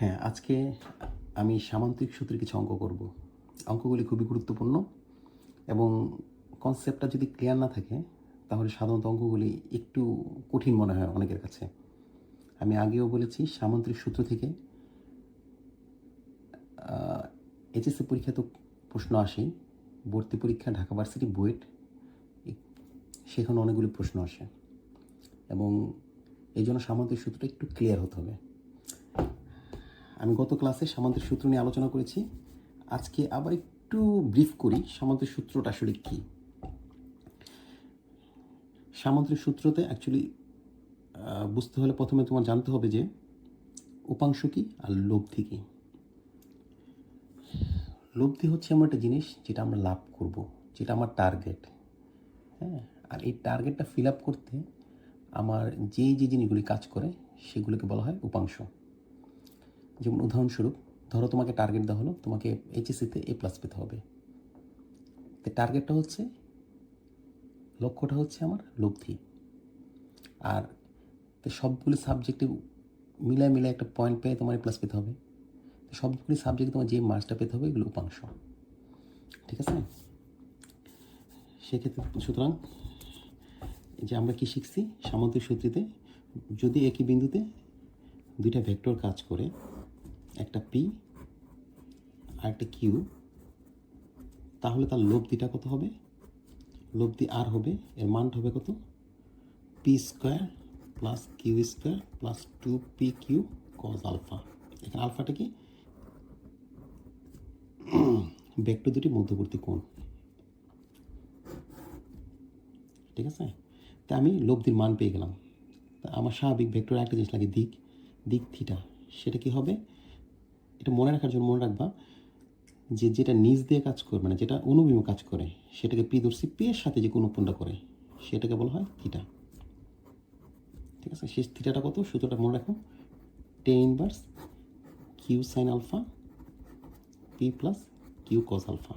হ্যাঁ আজকে আমি সামান্তরিক সূত্রে কিছু অঙ্ক করব। অঙ্কগুলি খুবই গুরুত্বপূর্ণ এবং কনসেপ্টটা যদি ক্লিয়ার না থাকে, তাহলে সাধারণত অঙ্কগুলি একটু কঠিন মনে হয় অনেকের কাছে। আমি আগেও বলেছি সামান্তরিক সূত্র থেকে এইচএসসি পরীক্ষা তো প্রশ্ন আসেই ভর্তি পরীক্ষা, ঢাকা ভার্সিটি বুয়েট সেখানে অনেকগুলি প্রশ্ন আসে এবং এই জন্য সামান্তরিক সূত্রটা একটু ক্লিয়ার হতে হবে। আমি গত ক্লাসে সামান্তরিক সূত্র নিয়ে আলোচনা করেছি। আজকে আবার একটু ব্রিফ করি সামান্তরিক সূত্রটা আসলে কী? সামান্তরিক সূত্রতে অ্যাকচুয়ালি বুঝতে হলে প্রথমে তোমার জানতে হবে যে, উপাংশ কী আর লব্ধি কী? লব্ধি হচ্ছে এমন একটা জিনিস যেটা আমরা লাভ করব, যেটা আমার টার্গেট হ্যাঁ আর এই টার্গেটটা ফিল আপ করতে আমার যে যে জিনিসগুলি কাজ করে, সেগুলোকে বলা হয় উপাংশ। যেমন উদাহরণস্বরূপ, ধরো তোমাকে টার্গেট দেওয়া হলো, তোমাকে এইচএসসিতে এ প্লাস পেতে হবে। তো টার্গেটটা হচ্ছে, লক্ষ্যটা হচ্ছে আমার লব্ধি। আর তো সবগুলি সাবজেক্টে মিলায় মিলায় একটা পয়েন্ট পেয়ে তোমার এ প্লাস পেতে হবে। তো সবগুলি সাবজেক্টে তোমার যে মার্কসটা পেতে হবে, এগুলো উপাংশ। ঠিক আছে? সেক্ষেত্রে সুতরাং যে আমরা কি শিখছি? সামন্তিক সূত্রিতে যদি একই বিন্দুতে দুইটা ভেক্টর কাজ করে একটা পি আর একটা কিউ তাহলে তার লব্ধিটা কত হবে? লব্ধি আর হবে, এর মানটা হবে কত? P square plus Q square plus two P Q cos alpha এখানে আলফাটা কি? ভেক্টর দুটি মধ্যবর্তী কোণ। ঠিক আছে? তা আমি লব্ধির মান পেয়ে গেলাম। তা আমার স্বাভাবিক ভেক্টর একটা জিনিস লাগে দিক। দিক থিটা সেটা কি হবে? এটা মনে রাখার জন্য মনে রাখবা যে যেটা নিজ দিয়ে কাজ করে মানে যেটা অনুবিমে কাজ করে, সেটাকে পি ধরছি পি এর সাথে যে কোনো করে, সেটাকে বলা হয় থিটা। ঠিক আছে? শেষ থিটাটা কত? সূত্রটা মনে রাখো। Tan inverse Q sine alpha P plus Q cos alpha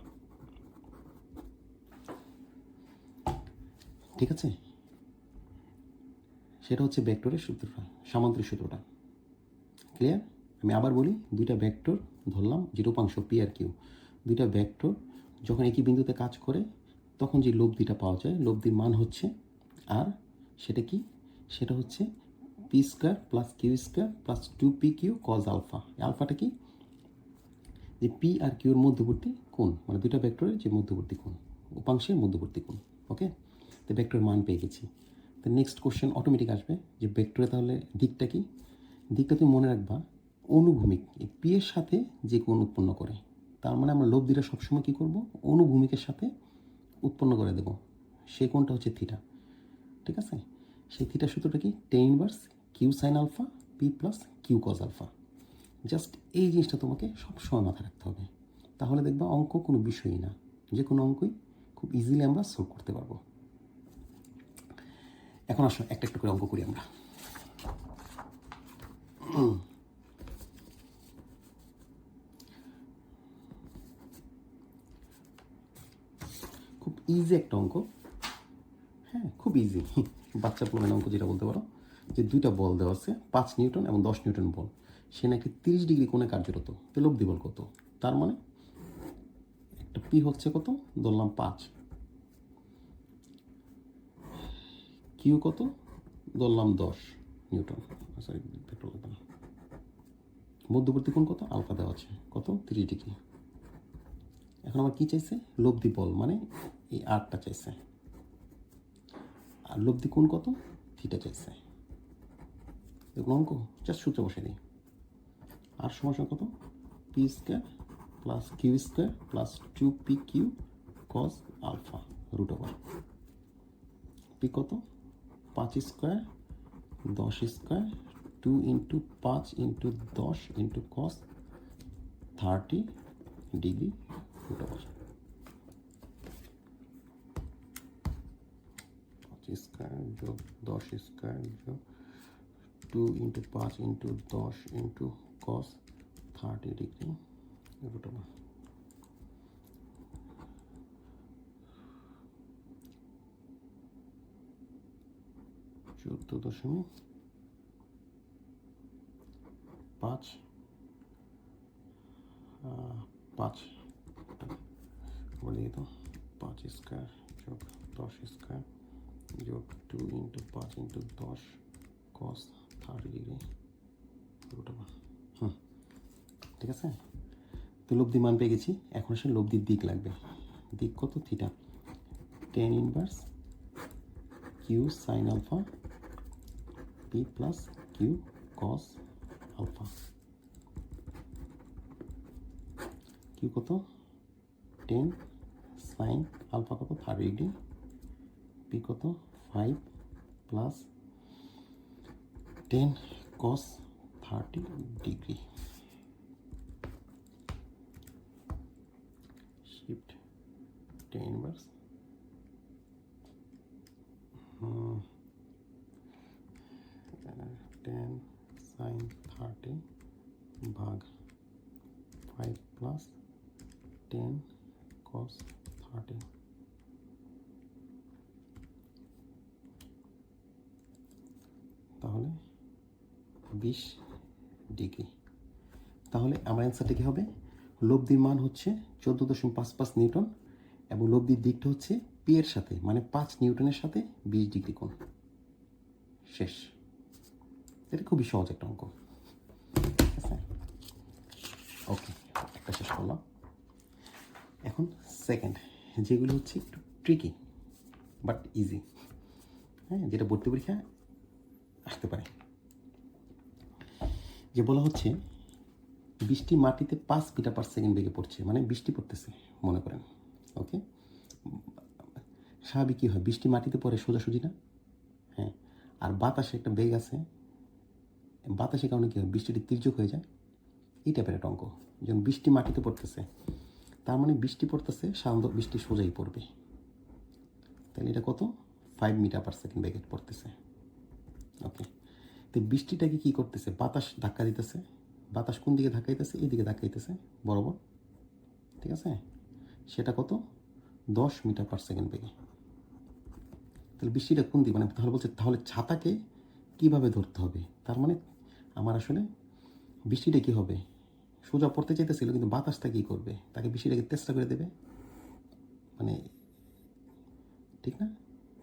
ঠিক আছে? সেটা হচ্ছে ভেক্টরের সূত্রটা, সামান্তরিক সূত্রটা। ক্লিয়ার আমি আবার বলি, দুইটা ভেক্টর ধরলাম যেটা উপাংশ পি আর কিউ দুইটা ভেক্টর যখন একই বিন্দুতে কাজ করে, তখন যে লব্ধিটা পাওয়া যায়, লব্ধির মান হচ্ছে আর সেটা কি? সেটা হচ্ছে P square plus Q square plus two P Q cos alpha আলফাটা কি? যে পি আর কিউর মধ্যবর্তী কোণ মানে দুইটা ভেক্টরের যে মধ্যবর্তী কোণ উপাংশের মধ্যবর্তী কোণ ওকে তো ভেক্টরের মান পেয়ে গেছি। তো নেক্সট কোশ্চেন অটোমেটিক আসবে, যে ভেক্টরে তাহলে দিকটা কি? দিকটা তুমি মনে রাখবা অনুভূমিক পি এর সাথে যে কোণ উৎপন্ন করে। তার মানে আমরা লব্ধিটা সবসময় কী করব? অনুভূমিকের সাথে উৎপন্ন করে দেব। সেই কোণটা হচ্ছে থিটা ঠিক আছে? সেই থিটা সূত্রটা কি? Tan inverse Q sine alpha P plus Q cos alpha just এই জিনিসটা তোমাকে সবসময় মাথায় রাখতে হবে। তাহলে দেখবা অঙ্ক কোনো বিষয়ই না। যে কোনো অঙ্কই খুব ইজিলি আমরা সলভ করতে পারব। এখন আসো, একটা একটা করে অঙ্ক করি আমরা খুব ইজি একটা অঙ্ক। হ্যাঁ খুব ইজি বাচ্চা প্রমাণ অঙ্ক যেটা বলতে পারো, যে দুইটা বল দেওয়া আছে, পাঁচ নিউটন এবং দশ নিউটন বল। সে নাকি তিরিশ ডিগ্রি কোণে কার্যরত তো লব্ধি বল কত? তার মানে একটা পি হচ্ছে কত? ধরলাম পাঁচ। কিউ কত? ধরলাম দশ নিউটন। সরি মধ্যবর্তী কোণ কত? আলফা দেওয়া আছে। কত? তিরিশ ডিগ্রি। এখন আমার কি চাইছে? লব্ধি বল মানে এই আটটা চাইছে। আর লব্ধি কোণ কত? থিটা চাইছে। দেখুন অঙ্ক জাস্ট সূত্র বসে দিই। আর সমস্যা কত? P square plus Q square plus two P Q cos alpha root over P কত? পাঁচ স্কোয়ার দশ স্কোয়ার টু ইন্টু পাঁচ ইন্টু দশ into cos thirty degree square যোগ দশ স্কোয়ার যোগ টু ইন্টু পাঁচ ইন্টু দশ into cos thirty degree root over চোদ্দ দশমিক পাঁচ পাঁচ। বলি তো পাঁচ স্কোয়ার যোগ দশ স্কোয়ার যোগ টু ইন্টু পাঁচ ইন্টু দশ কস থার্টি ডিগ্রি হুম ঠিক আছে? তো লব্ধি মান পেয়ে গেছি। এখন সে লব্ধির দিক লাগবে। দিক কত? Theta tan inverse Q sine alpha P plus Q cos alpha Q কত? টেন সাইন আলফা কত? থার্টি ডিগ্রি পি কত? Five plus ten cos thirty degree shift 10 inverse বিশ ডিগ্রি। তাহলে আমার অ্যান্সারটা কী হবে? লব্ধির মান হচ্ছে চোদ্দ দশমিক পাঁচ পাঁচ নিউটন এবং লব্ধির দিকটা হচ্ছে পি এর সাথে মানে পাঁচ নিউটনের সাথে বিশ ডিগ্রি কোণ। শেষ। এটা খুবই সহজ একটা অঙ্ক। ওকে, একটা শেষ করলাম। এখন সেকেন্ড যেগুলো হচ্ছে একটু ট্রিকি বাট ইজি হ্যাঁ যেটা ভর্তি পরীক্ষা আসতে পারে। যে বলা হচ্ছে, বৃষ্টি মাটিতে পাঁচ মিটার পার সেকেন্ড বেগে পড়ছে মানে বৃষ্টি পড়তেছে, মনে করেন ওকে স্বাভাবিক কী হয়, বৃষ্টি মাটিতে পড়ে সোজাসুজি না? হ্যাঁ আর বাতাসে একটা বেগ আছে, বাতাসের কারণে কী হয়, বৃষ্টিটি তির্যক হয়ে যায়, এই টাইপের একটা অঙ্ক। যেমন বৃষ্টি মাটিতে পড়তেছে, তার মানে বৃষ্টি পড়তেছে, সাধারণত বৃষ্টি সোজাই পড়বে। তাহলে এটা কত? ফাইভ মিটার পার সেকেন্ড বেগে পড়তেছে ওকে তো বৃষ্টিটাকে কী করতেছে? বাতাস ধাক্কা দিতেছে। বাতাস কোন দিকে ধাক্কা দিতেছে দিকে ধাক্কা দিতেছে বরাবর। ঠিক আছে? সেটা কত? দশ মিটার পার সেকেন্ড বেগে। তাহলে বৃষ্টিটা কোন দিকে? মানে তাহলে বলছে, তাহলে ছাতাকে কীভাবে ধরতে হবে? তার মানে আমার আসলে বৃষ্টিটা কী হবে? সোজা পড়তে চাইতেছিল, কিন্তু বাতাসটা কী করবে? তাকে বৃষ্টিটাকে তেষ্টা করে দেবে। মানে ঠিক না?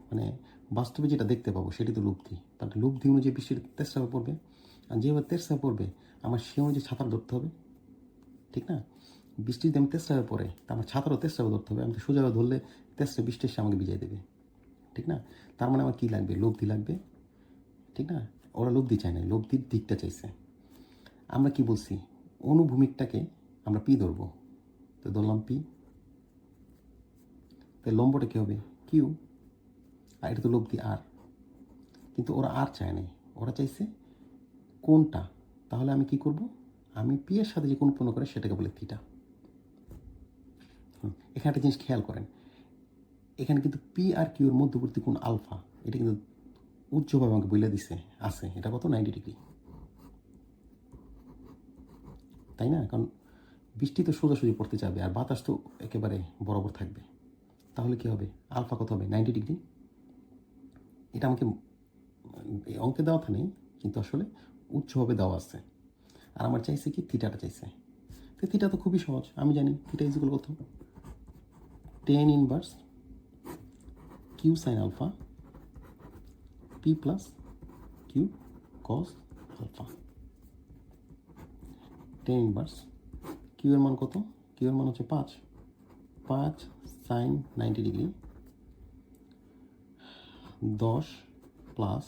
মানে বাস্তবে যেটা দেখতে পাবো সেটি তো লুপ্তি। তার লুপ্তি অনুযায়ী বৃষ্টির তেষ্টা পড়বে। আর যেভাবে তেষ্টা পড়বে, আমার সে অনুযায়ী ছাতার ধরতে হবে। ঠিক না? বৃষ্টি যদি আমি তেষ্টা পড়ে, তা আমার ছাতারও তেষ্টাও ধরতে হবে। আমি তো সোজাভাবে ধরলে তেষ্টা বৃষ্টি এসে আমাকে ভিজিয়ে দেবে। ঠিক না? তার মানে আমার কী লাগবে? লব্ধি লাগবে। ঠিক না? ওরা লব্ধি চায় না, লব্ধির দিকটা চাইছে। আমরা কি বলছি? অনুভূমিকটাকে আমরা পি ধরবো। তো ধরলাম পি। তাই লম্বটা কী হবে? কিউ। আর এটা তো লব্ধি আর। কিন্তু ওরা আর চায় নাই। ওরা চাইছে, কোনটা? তাহলে আমি কি করব? আমি পি এর সাথে যে কোন পূর্ণ করে সেটাকে বলে থিটা। এখানে একটা জিনিস খেয়াল করেন। এখানে কিন্তু পি আর কিউর মধ্যবর্তী কোন আলফা, এটা কিন্তু উচ্চভাবে আমাকে বলে দিছে, আছে। এটা কত? Ninety degree. তাই না? কারণ বৃষ্টি তো সোজাসুজি পড়তে যাবে আর বাতাস তো একেবারে বরাবর থাকবে। তাহলে কি হবে? আলফা কত হবে? Ninety degree. এটা আমাকে অঙ্কে দেওয়া নেই, কিন্তু আসলে উচ্চভাবে দেওয়া আছে। আর আমার চাইছে কি থিটাটা চাইছে। তো থিটা তো খুবই সহজ, আমি জানি থিটা ইজিগুলো কত? Tan inverse Q sine alpha P plus Q cos alpha tan inverse Q এর মান কত? কিউ এর মান হচ্ছে পাঁচ। পাঁচ সাইন নাইনটি ডিগ্রি দশ প্লাস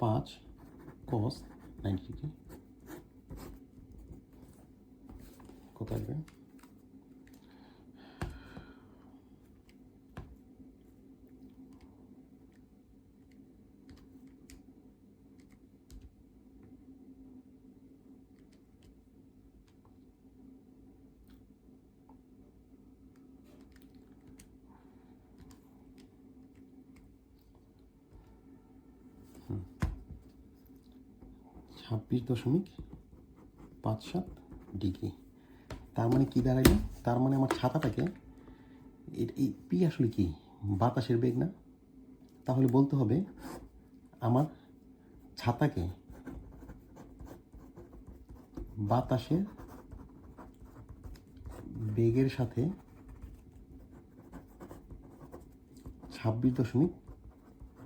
পাঁচ কস নাইনটি ডিগ্রি কত আসবে ছাব্বিশ দশমিক পাঁচ সাত ডিগ্রি। তার মানে কী দাঁড়াইলো? তার মানে আমার ছাতাটাকে এই পি আসলে কি? বাতাসের বেগ না? তাহলে বলতে হবে, আমার ছাতাকে বাতাসের বেগের সাথে ছাব্বিশ দশমিক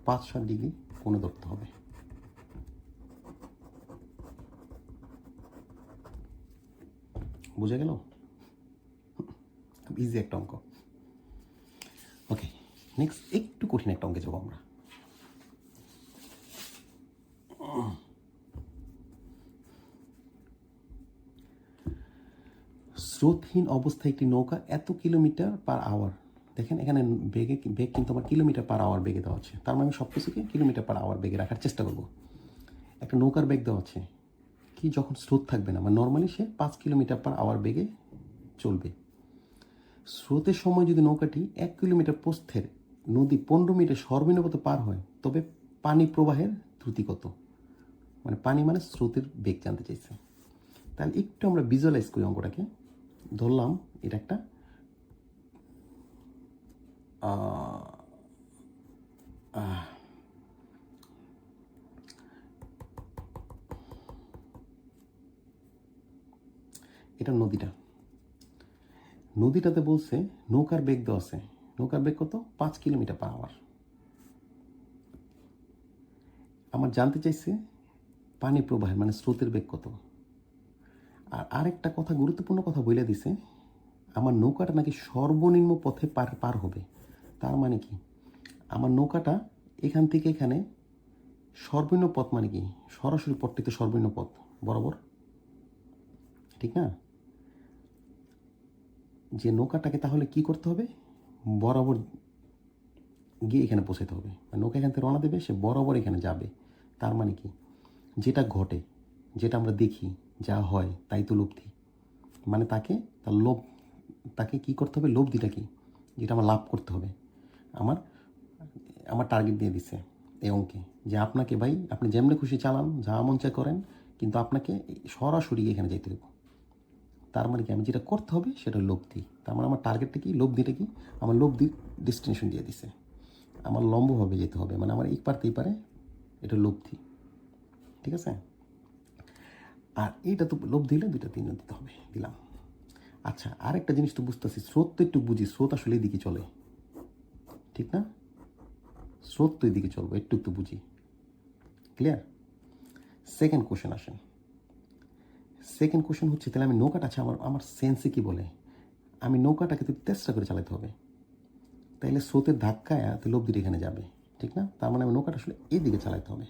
পাঁচ সাত ডিগ্রি কোণে ধরতে হবে। বুঝে গেল? ইজি একটা অঙ্ক। ওকে নেক্সট একটু কঠিন একটা অঙ্কে যাব আমরা। স্রোতহীন অবস্থায় একটি নৌকা এত কিলোমিটার পার আওয়ার দেখেন, এখানে বেগে বেগ কিন্তু আমার কিলোমিটার পার আওয়ার বেগে দেওয়া আছে। তার মানে আমি সব কিছুকে কিলোমিটার পার আওয়ার বেগে রাখার চেষ্টা করব। একটা নৌকার বেগ দেওয়া আছে। কি যখন স্রোত থাকবে না মানে নর্মালি সে পাঁচ কিলোমিটার পার আওয়ার বেগে চলবে। স্রোতের সময় যদি নৌকাটি এক কিলোমিটার প্রস্থের নদী পনেরো মিটার সর্বনিম্ন পার হয় তবে পানি প্রবাহের দ্রুতি কত? মানে পানি মানে স্রোতের বেগ জানতে চাইছে। তাহলে একটু আমরা ভিজুয়ালাইজ করি অঙ্কটাকে। ধরলাম এটা একটা আহ, এটা নদীটা। নদীটাতে বলছে নৌকার বেগ দেওয়া আছে। নৌকার বেগ কত? পাঁচ কিলোমিটার পার আওয়ার আমার জানতে চাইছে পানি প্রবাহের মানে স্রোতের বেগ কত। আর আরেকটা কথা, গুরুত্বপূর্ণ কথা বলে দিছে, আমার নৌকাটা নাকি সর্বনিম্ন পথে পার পার হবে। তার মানে কি? আমার নৌকাটা এখান থেকে এখানে সর্বনিম্ন পথ মানে কি? সরাসরি পথটি তো সর্বনিম্ন পথ। বরাবর? ঠিক না? যে নৌকাটাকে তাহলে কি করতে হবে? বরাবর গিয়ে এখানে পৌঁছাতে হবে। নৌকা এখান থেকে রওনা দেবে, সে বরাবর এখানে যাবে। তার মানে কি? যেটা ঘটে, যেটা আমরা দেখি, যা হয়, তাই তো লব্ধি মানে তাকে, তার লোভ, তাকে কি করতে হবে? লব্ধিটা কি? যেটা আমার লাভ করতে হবে। আমার আমার টার্গেট দিয়ে দিছে এই অঙ্কে। যে আপনাকে ভাই, আপনি যেমনি খুশি চালান, যা মন করেন, কিন্তু আপনাকে সরাসরি এখানে যেতে হবে তার মানে কি? আমি যেটা করতে হবে সেটা লব্ধি তার মানে আমার টার্গেটটা কি? লব্ধিটা কি? আমার লব্ধির ডেস্টিনেশন দিয়ে দিছে। আমার লম্বভাবে যেতে হবে। মানে আমার এই পারতেই পারে, এটা লব্ধি ঠিক আছে? আর এইটা তো লোভ দিলে দুইটা তিন দিতে হবে। দিলাম। আচ্ছা আরেকটা জিনিস তো বুঝতে বুঝতেছি। স্রোত তো একটু বুঝি। স্রোত আসলে এদিকে চলে। ঠিক না? স্রোত তো এদিকে চলবো। একটু একটু বুঝি। ক্লিয়ার সেকেন্ড কোশ্চেন আসেন। সেকেন্ড কোশ্চেন হচ্ছে, তাহলে আমি নৌকাটা আছে, আমার আমার সেন্সে কি বলে? আমি নৌকাটাকে তো চেষ্টা করে চালাতে হবে, তাইলে স্রোতের ধাক্কায় তো লোভ দিলে এখানে যাবে, ঠিক না? তার মানে আমি নৌকাটা আসলে এইদিকে চালাতে হবে।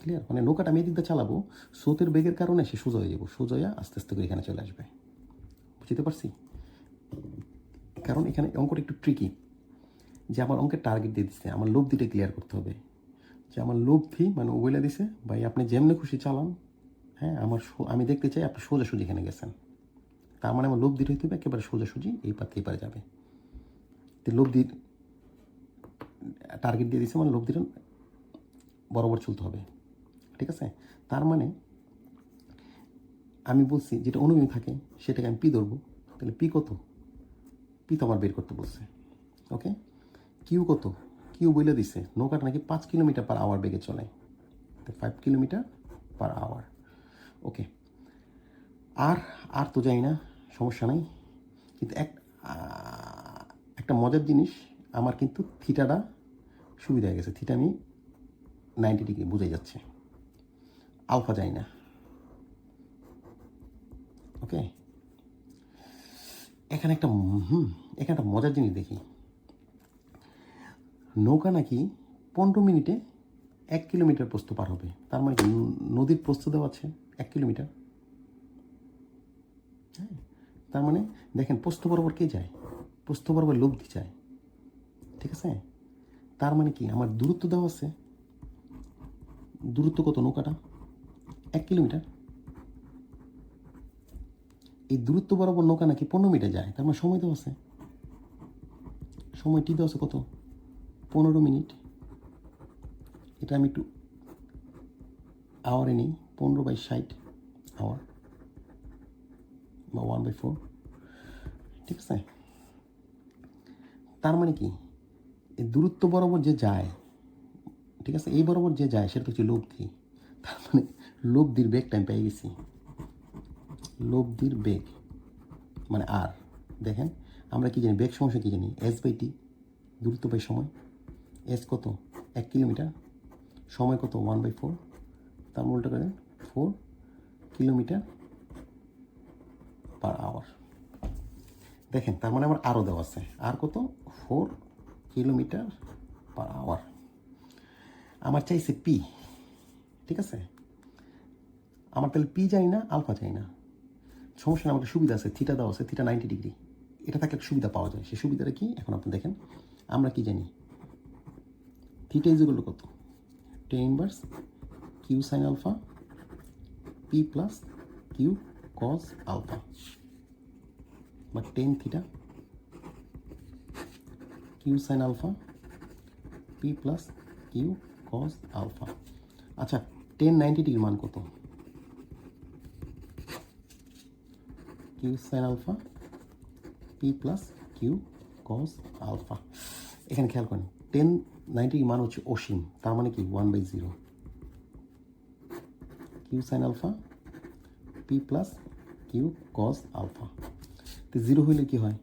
ক্লিয়ার মানে নৌকাটা আমি এদিক দিয়ে চালাবো, স্রোতের বেগের কারণে সে সোজা হয়ে যাব, সোজা হয়ে আস্তে আস্তে করে এখানে চলে আসবে। বুঝতে পারছি? কারণ এখানে অঙ্কটা একটু ট্রিকি যে আমার অঙ্কের টার্গেট দিয়ে দিচ্ছে, আমার লব্ধিটা ক্লিয়ার করতে হবে। যে আমার লব্ধি মানে ও দিছে, ভাই, আপনি যেমনি খুশি চালান হ্যাঁ আমার আমি দেখতে চাই আপনি সোজাসুজি এখানে গেছেন। তার মানে আমার লব্ধিটা হইতে হবে, একেবারে সোজাসুজি এই পাতে এই পারে যাবে। তো লোভ লব্ধির টার্গেট দিয়ে দিছে মানে লোভ লব্ধিটা বরাবর চলতে হবে। ঠিক আছে? তার মানে আমি বলছি, যেটা অনুভূমি থাকে, সেটাকে আমি পি ধরবো। তাহলে পি কত? পি তো আমার বের করতে বলছে। ওকে? কিউ কত? কিউ বলে দিছে, নৌকাটা নাকি পাঁচ কিলোমিটার পার আওয়ার বেগে চলে। তো five kilometre per hour okay আর আর তো যাই না, সমস্যা নাই। কিন্তু এক একটা মজার জিনিস, আমার কিন্তু থিটাটা সুবিধা হয়ে গেছে। থিটা আমি নাইনটি ডিগ্রি বোঝাই যাচ্ছে। আলফা যায় না। ওকে এখানে একটা, হুম, এখানে একটা মজার জিনিস দেখি। নৌকা নাকি পনেরো মিনিটে এক কিলোমিটার প্রস্থ পার হবে। তার মানে নদীর প্রস্থ দেওয়া আছে এক কিলোমিটার। হ্যাঁ? তার মানে দেখেন, প্রস্থ বরাবর কে যায়? প্রস্থ বরাবর লব্ধি যায়। ঠিক আছে? তার মানে কি? আমার দূরত্ব দেওয়া আছে। দূরত্ব কত নৌকাটা? এক কিলোমিটার। এই দূরত্ব বরাবর নৌকা নাকি পনেরো মিটার যায়? তার মানে সময় দেওয়া আছে। সময়টি দেওয়া আছে কত? পনেরো মিনিট। এটা আমি একটু আওয়ারে নিই, পনেরো বাই ষাট আওয়ার বা ওয়ান বাই ফোর ঠিক আছে? তার মানে কি? এই দূরত্ব বরাবর যে যায়, ঠিক আছে? এই বরাবর যে যায়, সেটা হচ্ছে লব্ধি তার মানে লব্ধির বেগ টাইম পেয়ে গেছি। লব্ধির বেগ মানে আর দেখেন, আমরা কি জানি বেগ সমস্যা কি জানি? এস বাই টি দূরত্ব বাই সময়। এস কত? এক কিলোমিটার। সময় কত? ওয়ান বাই ফোর তার উল্টা করে ফোর কিলোমিটার পার আওয়ার দেখেন, তার মানে আমার আরও দেওয়া আছে। আর কত? ফোর কিলোমিটার পার আওয়ার আমার চাইছে পি ঠিক আছে? আমার তাহলে পি যাই না আলফা যাই না। সমস্যা না, আমাকে সুবিধা আছে। থিটা দেওয়া আছে থিটা নাইনটি ডিগ্রি এটা থাকলে সুবিধা পাওয়া যায়। সেই সুবিধাটা কি? এখন আপনি দেখেন। আমরা কি জানি? থিটা ইজুগুলো কত? Tan inverse Q sine alpha P plus Q cos alpha বা tan theta Q sine alpha P plus Q cos alpha আচ্ছা টেন নাইনটি ডিগ্রি মান কত? Q sine alpha P plus Q cos alpha এখানে খেয়াল করেন ten ninety মান হচ্ছে অসীম, তার মানে কি? One by zero Q sine alpha P plus Q cos alpha তো জিরো হইলে কি হয়?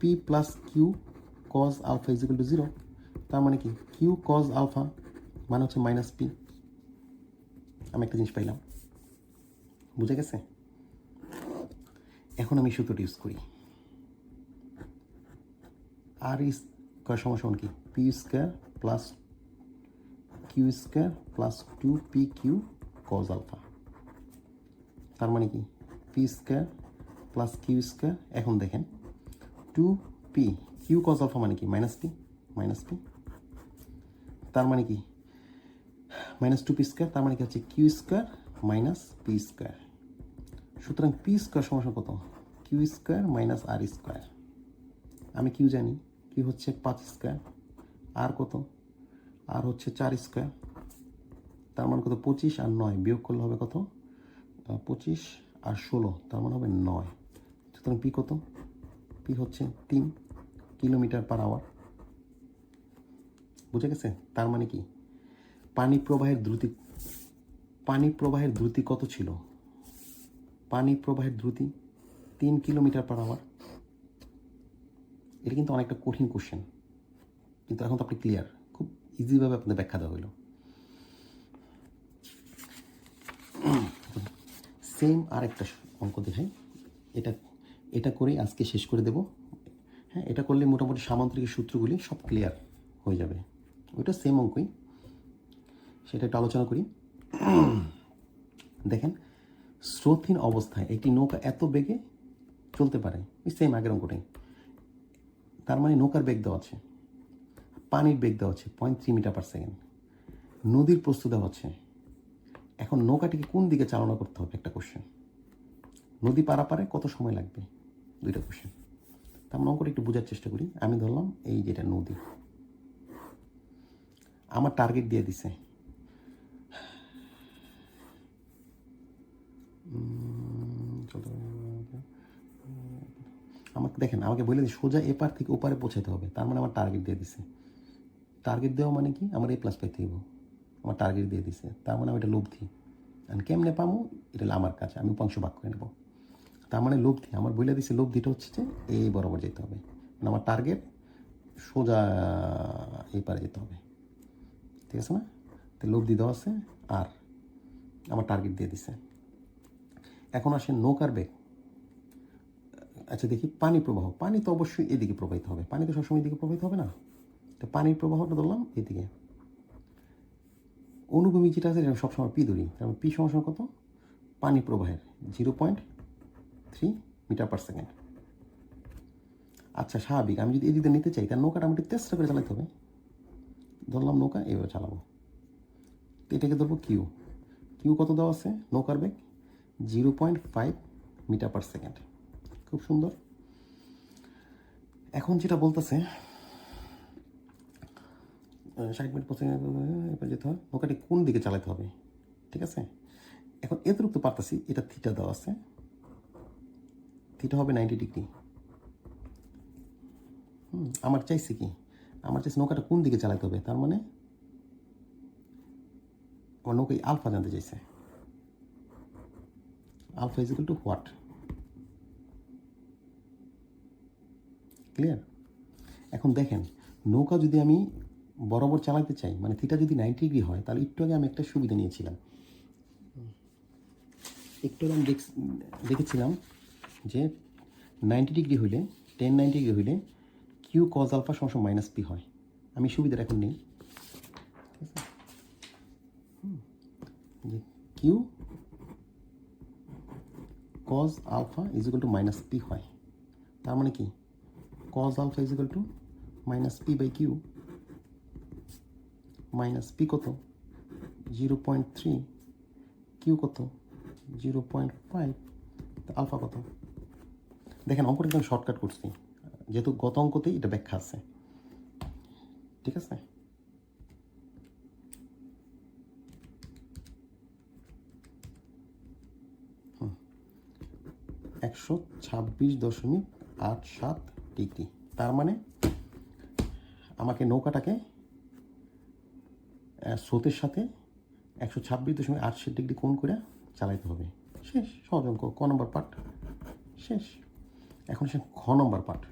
P plus Q cos alpha is to zero তার মানে কি? কিউ কজ আলফা মানে হচ্ছে মাইনাস পি আমি একটা জিনিস পাইলাম। বুঝে গেছে? এখন আমি সূত্রটি ইউজ করি। আর স্কোয়ার সমান সমান কি? P square plus Q square plus two P Q cos alpha তার মানে কি? P square plus Q square এখন দেখেন two P Q cos alpha মানে কি? মাইনাস পি মাইনাস পি তার মানে কি? মাইনাস টু পি স্কোয়ার তার মানে কি হচ্ছে Q square minus P square সুতরাং পি স্কোয়ার সমস্যা কত? Q square minus R square আমি কিউ জানি কিউ হচ্ছে পাঁচ স্কোয়ার আর কত? আর হচ্ছে চার স্কোয়ার। তার মানে কত? পঁচিশ আর নয়। বিয়োগ করলে হবে কত? পঁচিশ আর ষোলো। তার মানে হবে নয়। সুতরাং পি কত? পি হচ্ছে তিন কিলোমিটার পার আওয়ার। বুঝে গেছে? তার মানে কি? পানি প্রবাহের দ্রুতি, পানি প্রবাহের দ্রুতি কত ছিল? পানি প্রবাহের দ্রুতি তিন কিলোমিটার পার আওয়ার। এটা কিন্তু অনেকটা কঠিন কোশ্চেন কিন্তু এখন তো আপনি ক্লিয়ার খুব ইজিভাবে আপনাদের ব্যাখ্যা দেওয়া হলো সেম আর একটা অঙ্ক দেখাই। এটা এটা করেই আজকে শেষ করে দেব। হ্যাঁ এটা করলে মোটামুটি সামান্তরিক সূত্রগুলি সব ক্লিয়ার হয়ে যাবে। ওইটা সেম অঙ্কই। সেটা একটু আলোচনা করি। দেখেন, স্রোতহীন অবস্থায় একটি নৌকা এত বেগে চলতে পারে সেম আগের অঙ্কটাই। তার মানে নৌকার বেগ দেওয়া আছে। পানির বেগ দেওয়া আছে point three metre per second নদীর প্রস্তুত দেওয়া আছে এখন নৌকাটিকে কোন দিকে চালনা করতে হবে একটা কোশ্চেন নদী পারাপারে কত সময় লাগবে? দুইটা কোশ্চেন তা আমরা একটু বোঝার চেষ্টা করি। আমি ধরলাম এই যেটা নদী। আমার টার্গেট দিয়ে দিছে। আমাকে দেখেন, আমাকে বলে দিই সোজা এপার থেকে ওপারে পৌঁছাতে হবে। তার মানে আমার টার্গেট দিয়ে দিছে। টার্গেট দেওয়া মানে কি? আমার এ প্লাস পাইতে হইব। আমার টার্গেট দিয়ে দিছে। তার মানে আমি এটা লব্ধি আমি কেমনে পামো? এটা আমার কাছে আমি উপাংশ ভাগ করে নেব। তার মানে লব্ধি আমার বলে দিছে লব্ধিটা হচ্ছে যে এই বরাবর যেতে হবে। মানে আমার টার্গেট সোজা এই পারে যেতে হবে। ঠিক আছে না? তো লব্ধি দেওয়া আছে আর আমার টার্গেট দিয়ে দিছে। এখন আসে নৌকার বেগ। আচ্ছা দেখি, পানি প্রবাহ। পানি তো অবশ্যই এদিকে প্রবাহিত হবে। পানি তো সবসময় এদিকে প্রবাহিত হবে না? তো পানির প্রবাহটা ধরলাম এদিকে অনুভূমি যেটা আছে সেটা সবসময় পি ধরি কারণ পি সমস্যা কত? পানি প্রবাহের zero point three metre per second. আচ্ছা স্বাভাবিক, আমি যদি এদিকে নিতে চাই, তাহলে নৌকাটা আমাকে চেষ্টা করে চালাতে হবে। ধরলাম নৌকা, এইভাবে চালাবো। তো এটাকে ধরবো কিউ কিউ কত দেওয়া আছে? নৌকার বেগ zero point five metre per second. খুব সুন্দর। এখন যেটা বলতেছে ষাট মিনিট এবার যেতে হয় নৌকাটি কোন দিকে চালাতে হবে? ঠিক আছে? এখন এতটুকু তো পারতাছি, এটা থিটা দেওয়া আছে। থিটা হবে নাইনটি ডিগ্রি হুম, আমার চাইছে কি? আমার চাইছে নৌকাটা কোন দিকে চালাতে হবে? তার মানে আমার নৌকায় আলফা জানতে চাইছে। Alpha is equal to what clear এখন দেখেন, নৌকা যদি আমি বরাবর চালাতে চাই মানে থিটা যদি নাইনটি ডিগ্রি হয়, তাহলে একটু আগে আমি একটা সুবিধা নিয়েছিলাম। একটু আগে আমি দেখ- দেখেছিলাম যে নাইনটি ডিগ্রি হইলে টেন নাইনটি ডিগ্রি হইলে কিউ কজ আলফা সমান মাইনাস পি হয়। আমি সুবিধাটা এখন নেই। Q cos alpha is equal to minus P হয়। তার মানে কি? Cos alpha is equal to minus p by q minus P কত? জিরো পয়েন্ট থ্রি কিউ কত? জিরো পয়েন্ট ফাইভ আলফা কত? দেখেন, অঙ্কটা একদম শর্টকাট করছি। যেহেতু গত অঙ্কতেই এটা ব্যাখ্যা আছে। ঠিক আছে? একশো ছাব্বিশ দশমিক আট সাত ডিগ্রি। তার মানে আমাকে নৌকাটাকে স্রোতের সাথে একশো ছাব্বিশ দশমিক আট সাত ডিগ্রি কোণ করে চালাইতে হবে। শেষ, সহজ অঙ্ক, ক নম্বর পার্ট শেষ। এখন সে খ নম্বর পার্ট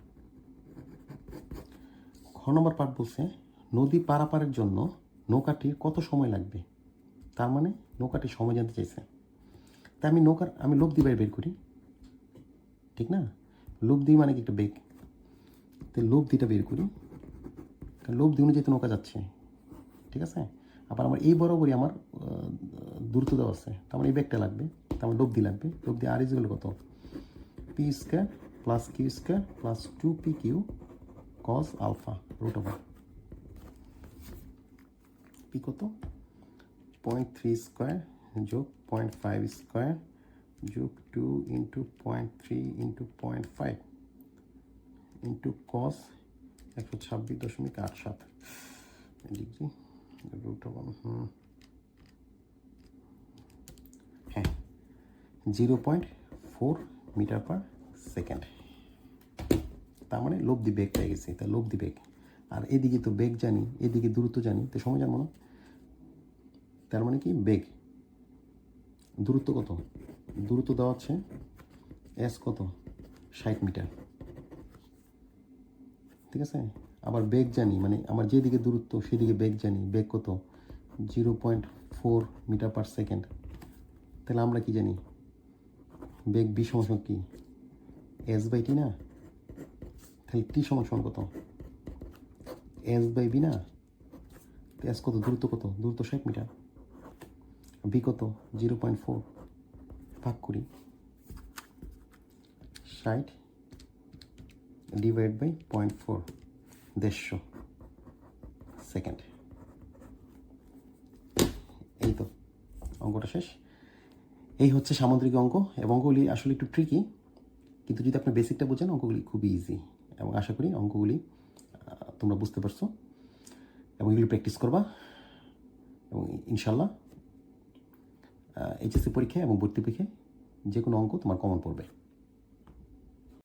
খ নম্বর পার্ট বলছে, নদী পারাপারের জন্য নৌকাটির কত সময় লাগবে? তার মানে নৌকাটির সময় জানতে চাইছে। তা আমি নৌকার, আমি লোক দিবাই বের করি। ঠিক না? লোভ দিই মানে কি একটা বেগ? তো লোভ দিটা বের করি। লোভ দিয়ে অনুযায়ী তো নৌকা যাচ্ছে। ঠিক আছে? আবার আমার এই বরাবরই আমার দূরত্ব দেওয়া আছে। তার মানে এই ব্যাগটা লাগবে, তার মানে দি লাগবে। দিয়ে আর ইজগুলো কত? P square plus Q square plus two P Q cos alpha root over P কত? পয়েন্ট থ্রি স্কোয়ার যোগ পয়েন্ট ফাইভ স্কোয়ার যোগ two into point three into point five into cos একশো ছাব্বিশ দশমিক আট সাত। ডিগ্রি রুট হুম হ্যাঁ zero point four metre per second তার মানে লব্ধি বেগ পেয়ে গেছি, তা লব্ধি বেগ। আর এদিকে তো বেগ জানি, এদিকে দূরত্ব জানি, তো সময় জানব না। তার মানে কি? বেগ। দূরত্ব কত? দূরত্ব দেওয়া হচ্ছে এস কত? ষাট মিটার। ঠিক আছে? আবার বেগ জানি মানে আমার যেদিকে দূরত্ব সেদিকে বেগ জানি, বেগ কত? Zero point four metre per second তাহলে আমরা কি জানি? বেগ বি সমান কি? এস বাই টি না? তাহলে টি সমান কত? এস বাই বি না? এস কত? দূরত্ব কত? দূরত্ব ষাট মিটার। বি কত? জিরো পয়েন্ট ফোর ভাগ করি। ষাট ডিভাইড বাই পয়েন্ট ফোর দেড়শো। সেকেন্ড এই তো, অঙ্কটা শেষ। এই হচ্ছে সামুদ্রিক অঙ্ক, এবং অঙ্কগুলি আসলে একটু ট্রিকি কিন্তু যদি আপনি বেসিকটা বোঝেন, অঙ্কগুলি খুবই ইজি এবং আশা করি অঙ্কগুলি তোমরা বুঝতে পারছ। এবং এগুলি প্র্যাকটিস করবা, এবং ইনশাল্লাহ এইচএসসি পরীক্ষায় এবং ভর্তি পরীক্ষায় যে কোনো অঙ্ক তোমার কমন পড়বে।